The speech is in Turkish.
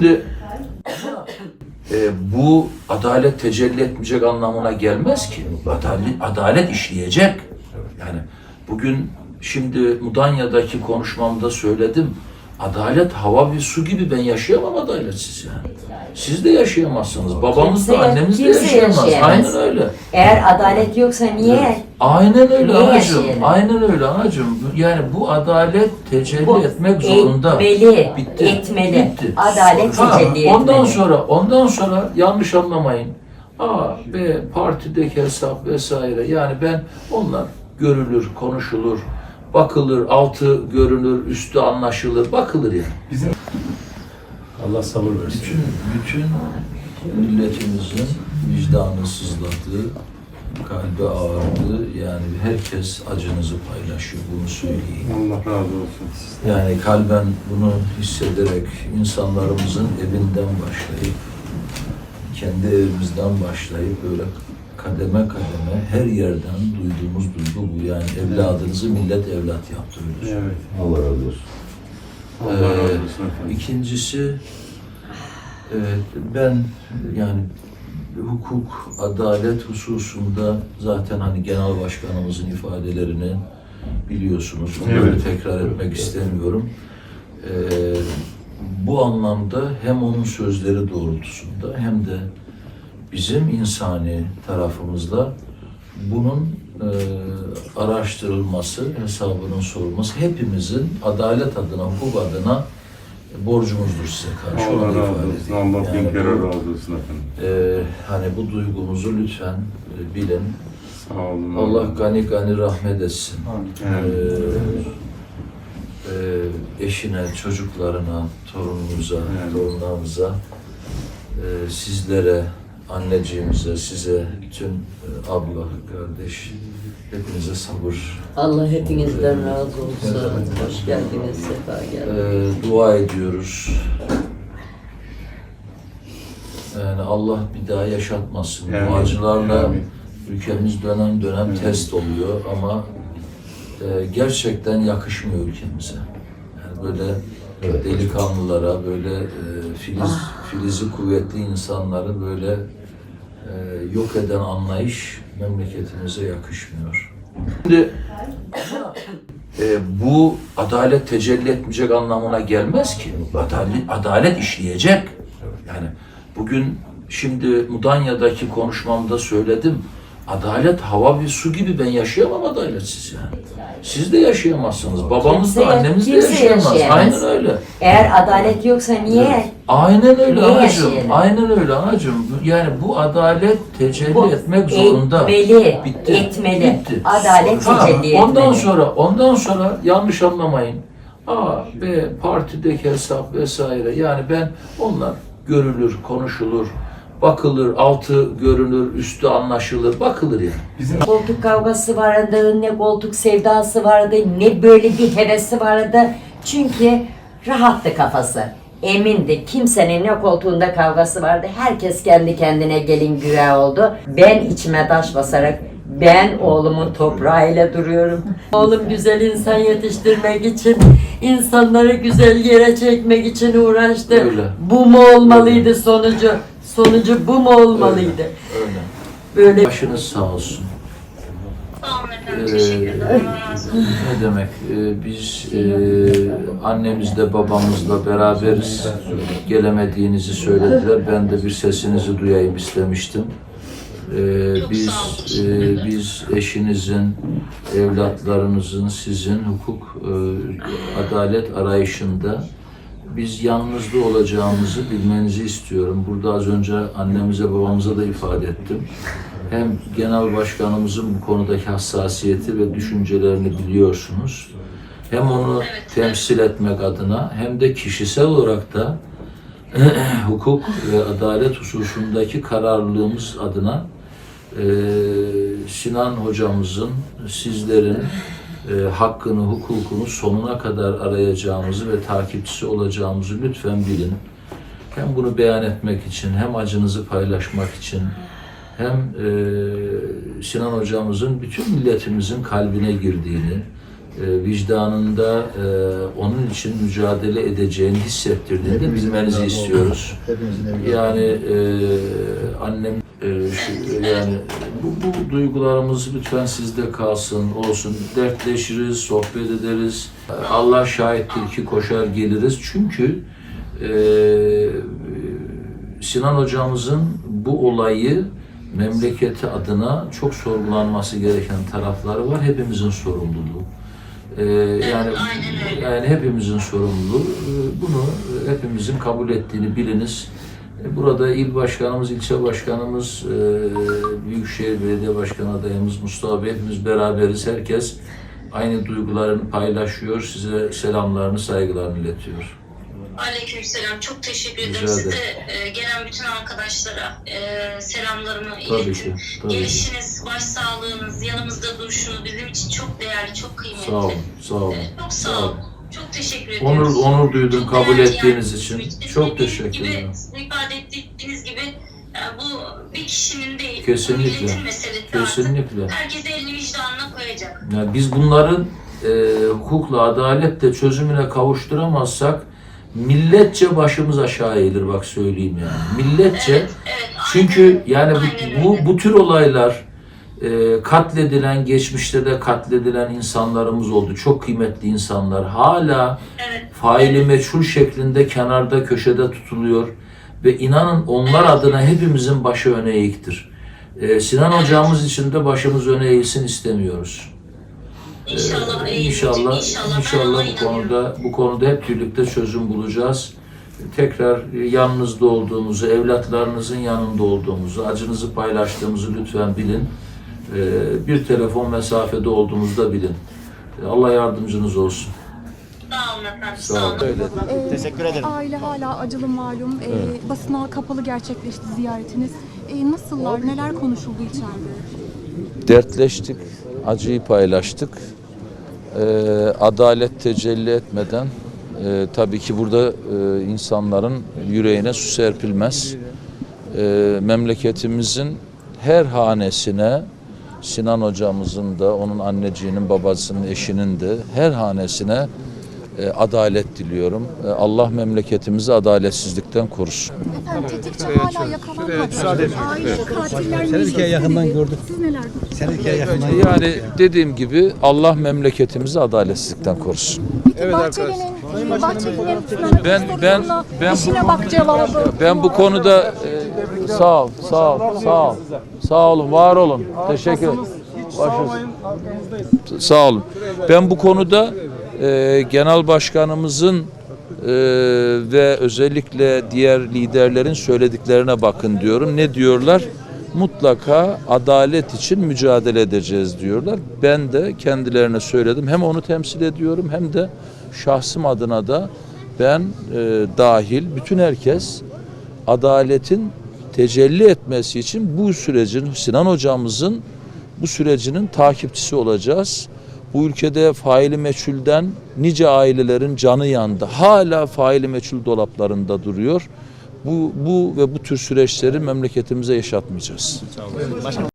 Şimdi e, bu adalet tecelli etmeyecek anlamına gelmez ki. Adalet, adalet işleyecek. Yani bugün şimdi Mudanya'daki konuşmamda söyledim. Adalet hava ve su gibi ben yaşayamam adaletsiz yani. Siz de yaşayamazsınız. Babamız da Kimse- annemiz de kimse yaşayamaz. yaşayamaz. Aynen öyle. Eğer adalet yoksa niye? Aynen öyle Niye anacığım. yaşayalım? Aynen öyle anacığım. Yani bu adalet tecelli Bu etmek zorunda. Etmeli, Bitti. etmeli. Bitti. Adalet Ha, tecelli Ondan etmeli. sonra, ondan sonra yanlış anlamayın. A, B, partideki hesap vesaire. Yani ben onlar görülür, konuşulur, bakılır, altı görünür, üstü anlaşılır, bakılır yani. Allah sabır versin. Bütün, bütün milletimizin vicdanı sızladı, kalbi ağrıdı. Yani herkes acınızı paylaşıyor, bunu söyleyeyim. Allah razı olsun. Yani kalben bunu hissederek insanlarımızın evinden başlayıp, kendi evimizden başlayıp böyle kademe kademe her yerden duyduğumuz duygu bu. Yani evladınızı millet evlat yaptı öyle söyleyeyim. Evet. Allah razı olsun. Allah Ee, razı olsun efendim. İkincisi, evet, ben yani hukuk, adalet hususunda zaten hani genel başkanımızın ifadelerini biliyorsunuz. Onları Evet. tekrar etmek istemiyorum. Ee, bu anlamda hem onun sözleri doğrultusunda hem de bizim insani tarafımızda bunun e, araştırılması, hesabının sorulması hepimizin adalet adına, hukuk adına borcumuzdur size karşı. Allah razı olsun. Allah bin Yani kere razı olsun efendim. e, hani bu duygumuzu lütfen e, bilin. Sağ olun. Allah gani gani rahmet etsin. Evet. Ee, e, eşine, çocuklarına, torununuza, Evet. torunlarınıza, e, sizlere, anneciğimize, size, bütün e, abla, kardeş, hepinize sabır, Allah hepinizden razı olsun. Hoş geldiniz, sefa geldiniz. e, dua ediyoruz. Yani Allah bir daha yaşatmasın. Bu acılarla ülkemiz dönem dönem Evet. test oluyor ama e, gerçekten yakışmıyor ülkemize. Yani böyle Evet. delikanlılara, böyle e, filiz, filizi kuvvetli insanları böyle e, yok eden anlayış memleketimize yakışmıyor. Şimdi e, bu adalet tecelli etmeyecek anlamına gelmez ki. Adalet, adalet işleyecek. Yani bugün şimdi Mudanya'daki konuşmamda söyledim. Adalet hava ve su gibi ben yaşayamam adaletsiz yani. Siz de yaşayamazsınız. Babamız da Kimse- annemiz de yaşayamaz. yaşayamaz. Aynen öyle. Eğer adalet yoksa niye? Aynen öyle Niye anacığım. yaşayalım? Aynen öyle anacığım. Yani bu adalet tecelli Bu etmek zorunda. Etmeli, Bitti. etmeli. Bitti. Adalet Ha, tecelli etmeli. Ondan sonra, ondan sonra yanlış anlamayın. A, B, partideki hesap vesaire. Yani ben onlar görülür, konuşulur, bakılır, altı görünür, üstü anlaşılır, bakılır yani. Koltuk kavgası vardı, ne koltuk sevdası vardı, ne böyle bir hevesi vardı. Çünkü rahattı kafası. Emindi. Kimsenin ne koltuğunda kavgası vardı. Herkes kendi kendine gelin güve oldu. Ben içime taş basarak ben oğlumun toprağıyla duruyorum. Oğlum güzel insan yetiştirmek için, insanları güzel yere çekmek için uğraştı. Öyle. Bu mu olmalıydı sonucu? Sonucu bu mu olmalıydı? Öyle. Böyle Başınız sağ olsun. Sağ olun efendim. Ee, Teşekkür ederim. Ne demek? Ee, biz e, annemizle babamızla beraberiz. Gelemediğinizi söylediler. Ben de bir sesinizi duyayım istemiştim. Ee, biz e, biz eşinizin, evlatlarınızın, sizin hukuk, e, adalet arayışında biz yalnızda olacağımızı bilmenizi istiyorum. Burada az önce annemize babamıza da ifade ettim. Hem genel başkanımızın bu konudaki hassasiyeti ve düşüncelerini biliyorsunuz. Hem onu temsil etmek adına hem de kişisel olarak da hukuk ve adalet hususundaki kararlılığımız adına eee, Sinan hocamızın, sizlerin eee, hakkını, hukukunu sonuna kadar arayacağımızı ve takipçisi olacağımızı lütfen bilin. Hem bunu beyan etmek için, hem acınızı paylaşmak için, hem eee, Sinan hocamızın bütün milletimizin kalbine girdiğini, e, vicdanında e, onun için mücadele edeceğini hissettirdiğinde bilmenizi istiyoruz. Yani e, annem e, şu, yani bu, bu duygularımız lütfen sizde kalsın, olsun. Dertleşiriz, sohbet ederiz. Allah şahittir ki koşar geliriz. Çünkü e, Sinan hocamızın bu olayı memleketi adına çok sorgulanması gereken tarafları var. Hepimizin sorumluluğu. Ee, yani yani hepimizin sorumluluğu. Ee, Bunu hepimizin kabul ettiğini biliniz. Ee, Burada il başkanımız, ilçe başkanımız, e, Büyükşehir Belediye Başkanı adayımız Mustafa Bey hepimiz beraberiz. Herkes aynı duygularını paylaşıyor. Size selamlarını, saygılarını iletiyor. Aleykümselam. Çok teşekkür ederim. Rica Size e, gelen bütün arkadaşlara e, selamlarımı Tabii iletin. ki, tabii ki. Gelişiniz, başsağlığınız, yanımızda duruşunuz bizim için çok değerli, çok kıymetli. Sağ olun, sağ olun. Evet, çok sağ Sağ olun. olun. Çok teşekkür Onur, ediyoruz. onur duydum kabul ettiğiniz yani için. için. Çok teşekkür ederim. ifade ettiğiniz gibi yani bu bir kişinin değil, Kesinlikle. Kesinlikle. artık. Herkes elini vicdanına koyacak. Yani biz bunların e, hukukla, adaletle çözümüne kavuşturamazsak milletçe başımız aşağı eğilir bak söyleyeyim yani. Milletçe Evet, evet. çünkü aynen- yani aynen bu, bu, bu tür olaylar e, katledilen, geçmişte de katledilen insanlarımız oldu. Çok kıymetli insanlar. Hala Evet. faili meçhul şeklinde kenarda köşede tutuluyor ve inanın onlar adına hepimizin başı öne eğiktir. Ee, Sinan hocamız için de başımız öne eğilsin istemiyoruz. İnşallah, Ee, inşallah, inşallah. İnşallah bu konuda bu konuda hep birlikte çözüm bulacağız. Tekrar yanınızda olduğumuzu, evlatlarınızın yanında olduğumuzu, acınızı paylaştığımızı lütfen bilin. Ee, Bir telefon mesafede olduğumuzu da bilin. Allah yardımcınız olsun. Sağ olun efendim. Sağ olun. olun. Teşekkür ederim. Aile hala acılı malum. Ee, basına kapalı gerçekleşti ziyaretiniz. Ee, nasıllar? Neler konuşuldu içeride? dertleştik, acıyı paylaştık. Ee, adalet tecelli etmeden e, tabii ki burada e, insanların yüreğine su serpilmez. Ee, memleketimizin her hanesine Sinan hocamızın da onun anneciğinin babasının eşinin de her hanesine e, adalet diliyorum. E, Allah memleketimizi adaletsizlikten korusun. Efendim tetikçi hala yakalanmadı. Aile katiller Seni yakından gördük. Siz neler iki yakından Yani dediğim gibi Allah memleketimizi adaletsizlikten korusun. Peki Bahçeli'nin, Bahçeli'nin Ben- ben- ben bu. Ben bu konuda e, sağ ol, sağ ol, sağ ol. Sağ olun, var olun. Teşekkür. Başınız- Sağ olun. Ben bu konuda e, genel başkanımızın e, ve özellikle diğer liderlerin söylediklerine bakın diyorum. Ne diyorlar? Mutlaka adalet için mücadele edeceğiz diyorlar. Ben de kendilerine söyledim. Hem onu temsil ediyorum hem de şahsım adına da ben e, dahil bütün herkes adaletin tecelli etmesi için bu sürecin Sinan hocamızın bu sürecinin takipçisi olacağız. Bu ülkede faili meçhulden nice ailelerin canı yandı. Hala faili meçhul dolaplarında duruyor. Bu, bu ve bu tür süreçleri memleketimize yaşatmayacağız.